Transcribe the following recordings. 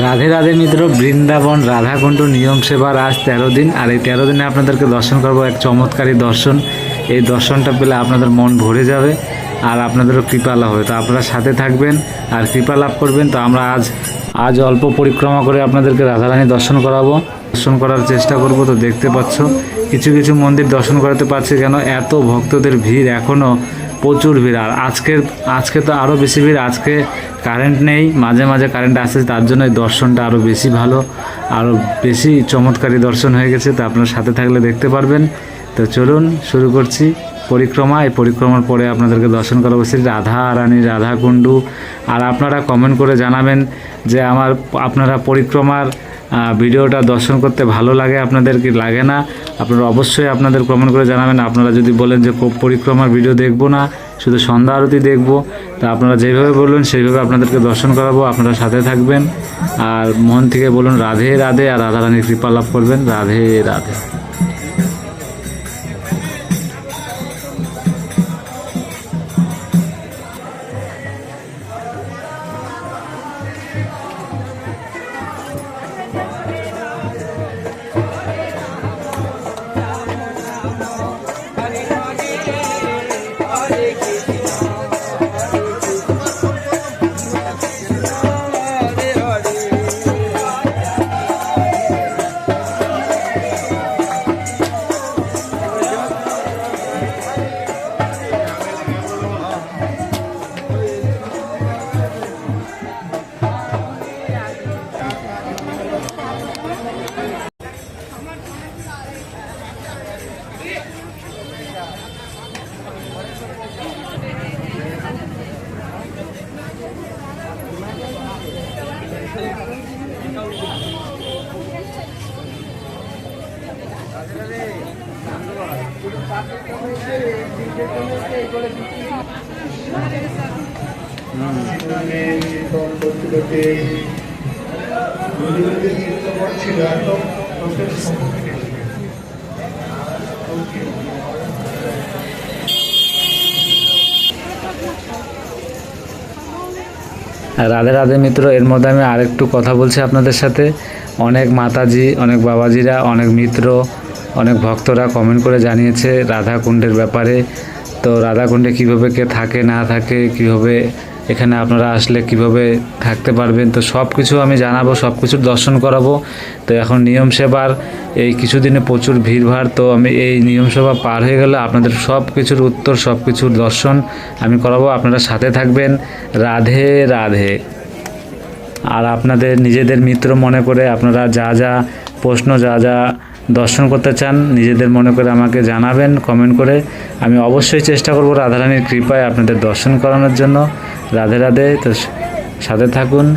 রাধে রাধে মিত্র, বৃন্দাবন, রাধাকুণ্ড, নিয়ম সেবার আজ তেরো দিন। আর এই তেরো দিনে আপনাদেরকে দর্শন করব এক চমৎকারী দর্শন। এই দর্শনটা পেলে আপনাদের মন ভরে যাবে আর আপনাদেরও কৃপা লাভ হবে। তো আপনারা সাথে থাকবেন আর কৃপা লাভ করবেন। তো আমরা আজ আজ অল্প পরিক্রমা করে আপনাদেরকে রাধারানী দর্শন করাবো। দর্শন করার চেষ্টা করব। তো দেখতে পাচ্ছ, কিছু কিছু মন্দির দর্শন করাতে পারছি কেন? এত ভক্তদের ভিড় এখনও প্রচুর ভিড়। আর আজকের, আজকে তো আরও বেশি ভিড়। আজকে কারেন্ট নেই, মাঝে মাঝে কারেন্ট আসছে তার জন্য দর্শনটা আরও বেশি ভালো আরও বেশি চমৎকারী দর্শন হয়ে গেছে, তো আপনার সাথে থাকলে দেখতে পারবেন। তো চলুন শুরু করছি পরিক্রমা, এই পরিক্রমার পরে আপনাদেরকে দর্শন করাবো শ্রী রাধা রানী রাধা কুণ্ডু আর আপনারা কমেন্ট করে জানাবেন যে আমার, আপনারা পরিক্রমার ভিডিওটা দর্শন করতে ভালো লাগে, আপনাদের কি লাগে না? আপনারা অবশ্যই আপনাদের কমেন্ট করে জানাবেন, আপনারা যদি বলেন যে পরিক্রমার ভিডিও দেখব না শুধু সন্ধ্যা আরতি দেখব। তা আপনারা যেভাবে বলবেন সেইভাবে আপনাদেরকে দর্শন করাবো। আপনারা সাথে থাকবেন। আর মন থেকে বলুন, রাধে রাধে, আর রাধারানীর কৃপা লাভ করবেন। রাধে রাধে। রাধে রাধে মিত্র, এর মধ্যে আমি আরেকটু কথা বলছি আপনাদের সাথে। অনেক মাতাজি, অনেক বাবাজিরা, অনেক মিত্র, অনেক ভক্তরা কমেন্ট করে জানিয়েছে রাধা কুণ্ডের ব্যাপারে। তো রাধা কুণ্ডে কীভাবে কে থাকে, না থাকে, কীভাবে এখানে আপনারা আসলে কীভাবে থাকতে পারবেন, তো সব কিছু আমি জানাব সব কিছুর দর্শন করাবো। তো এখন নিয়ম সেবার, এই কিছুদিনে প্রচুর ভিড়ভাড়, তো আমি এই নিয়ম সেবা পার হয়ে গেলে আপনাদের সব কিছুর উত্তর সব কিছুর দর্শন আমি করাবো। আপনারা সাথে থাকবেন। রাধে রাধে। আর আপনাদের নিজেদের মিত্র মনে করে আপনারা যা যা প্রশ্ন, যা যা দর্শন করতে চান, নিজেদের মনে করে আমাকে জানাবেন কমেন্ট করে। আমি অবশ্যই চেষ্টা করব রাধারানীর কৃপায় আপনাদের দর্শন করানোর জন্য। রাধে রাধে, তো সাথে থাকুন।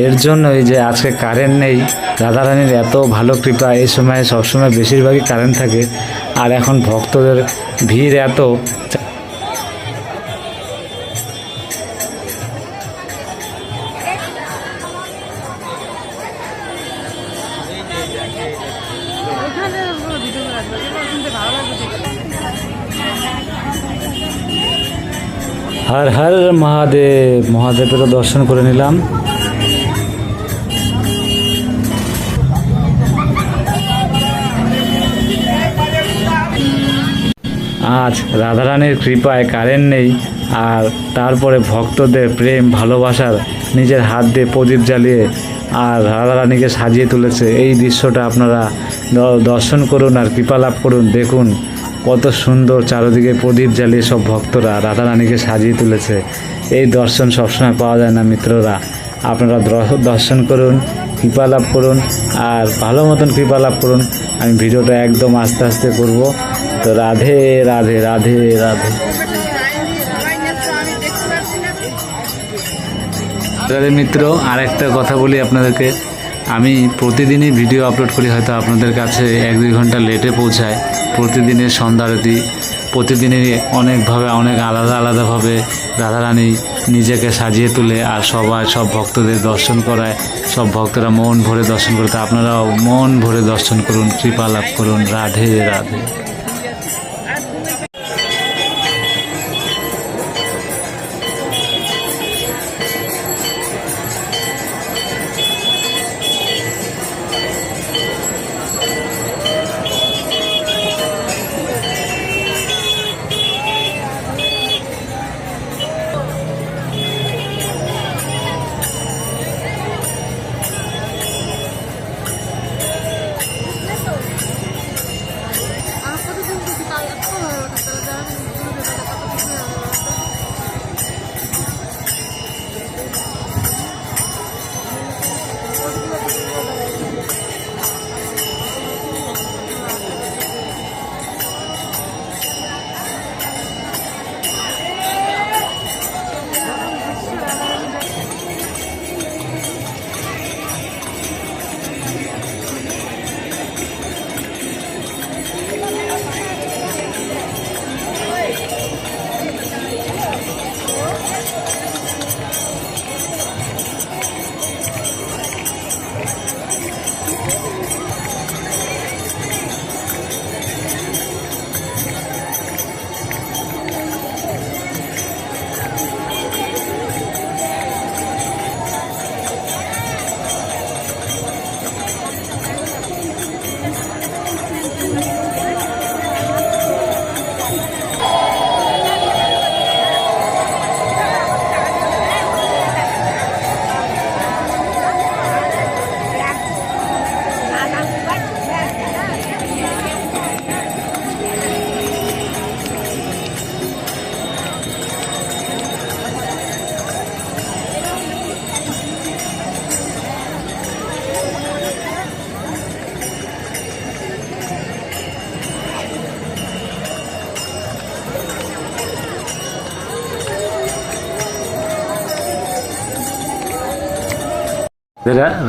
এর জন্যই যে আজকে কারেন্ট নেই, রাধারানীর এত ভালো কৃপা, এই সময় সবসময় বেশিরভাগই কারেন্ট থাকে। আর এখন ভক্তদের ভিড় এত। হর হর মহাদেব, মহাদেবেরও দর্শন করে নিলাম। আজ রাধারানীর কৃপায় কারেন্ট নেই আর তারপরে ভক্তদের প্রেম, ভালোবাসার নিজের হাত দিয়ে প্রদীপ জ্বালিয়ে আর রাধারানীকে সাজিয়ে তুলেছে। এই দৃশ্যটা আপনারা দর্শন করুন আর কৃপা লাভ করুন। দেখুন কত সুন্দর চারিদিকে প্রদীপ জ্বালিয়ে সব ভক্তরা রাধারানীকে সাজিয়ে তুলেছে। এই দর্শন সবসময় পাওয়া যায় না মিত্ররা। আপনারা দ্র- দর্শন করুন, কৃপা লাভ করুন আর ভালো মতন কৃপা লাভ করুন। আমি ভিডিওটা একদম আস্তে আস্তে করব। তো রাধে রাধে রাধে রাধে। তাহলে মিত্র, আরেকটা কথা বলি আপনাদেরকে। আমি প্রতিদিনই ভিডিও আপলোড করি, হয়তো আপনাদের কাছে এক দুই ঘণ্টা লেটে পৌঁছায়। প্রতিদিনের সন্ধ্যা আরতি প্রতিদিনই অনেকভাবে, অনেক আলাদা আলাদাভাবে রাধারানী নিজেকে সাজিয়ে তোলে আর সবাই, সব ভক্তদের দর্শন করায়। সব ভক্তরা মন ভরে দর্শন করে, তা আপনারাও মন ভরে দর্শন করুন, কৃপা লাভ করুন। রাধে রাধে।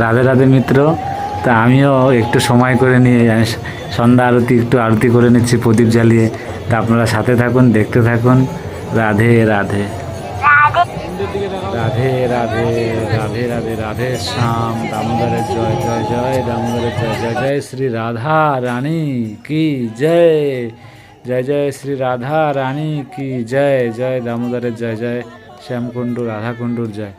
রাধে রাধে মিত্র। তা আমিও একটু সময় করে নিয়ে সন্ধ্যা আরতি, একটু আরতি করে নিচ্ছি প্রদীপ জ্বালিয়ে। তা আপনারা সাথে থাকুন, দেখতে থাকুন। রাধে রাধে। রাধে রাধে রাধে রাধে রাধে শ্যাম। দামোদরের জয় জয় জয় দামোদরের জয় জয় জয় শ্রী রাধা রানী কি জয়? জয় জয় শ্রী রাধা রানী কি জয়? জয় দামোদরের জয় জয় শ্যামকুণ্ডু, রাধাকুণ্ডুর জয়।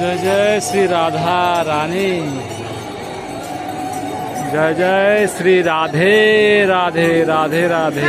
जय जय श्री राधा रानी। जय जय श्री राधे राधे राधे राधे।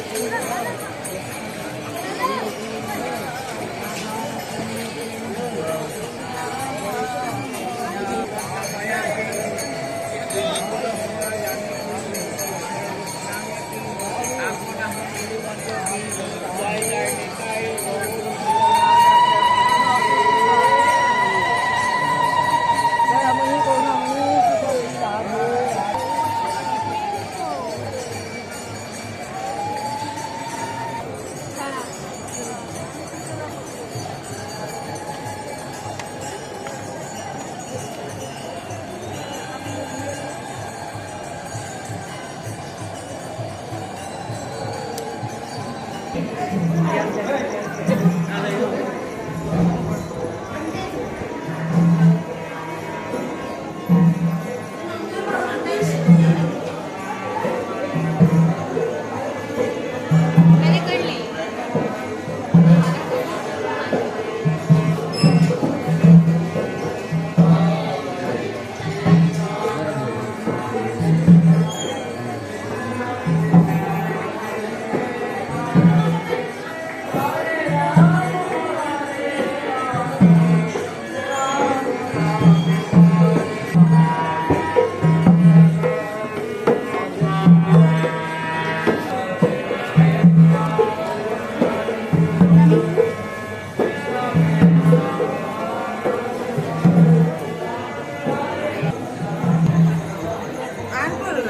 আর করো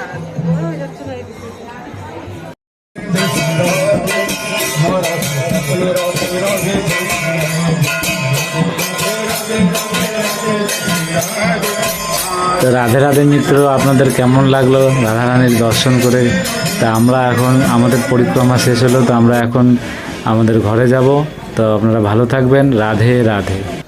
তো রাধে রাধে মিত্র, আপনাদের কেমন লাগল? রাধারানীর দর্শন করে। তা আমরা এখন, আমাদের পরিক্রমা শেষ হলো, তো আমরা এখন আমাদের ঘরে যাব। তো আপনারা ভালো থাকবেন। রাধে রাধে।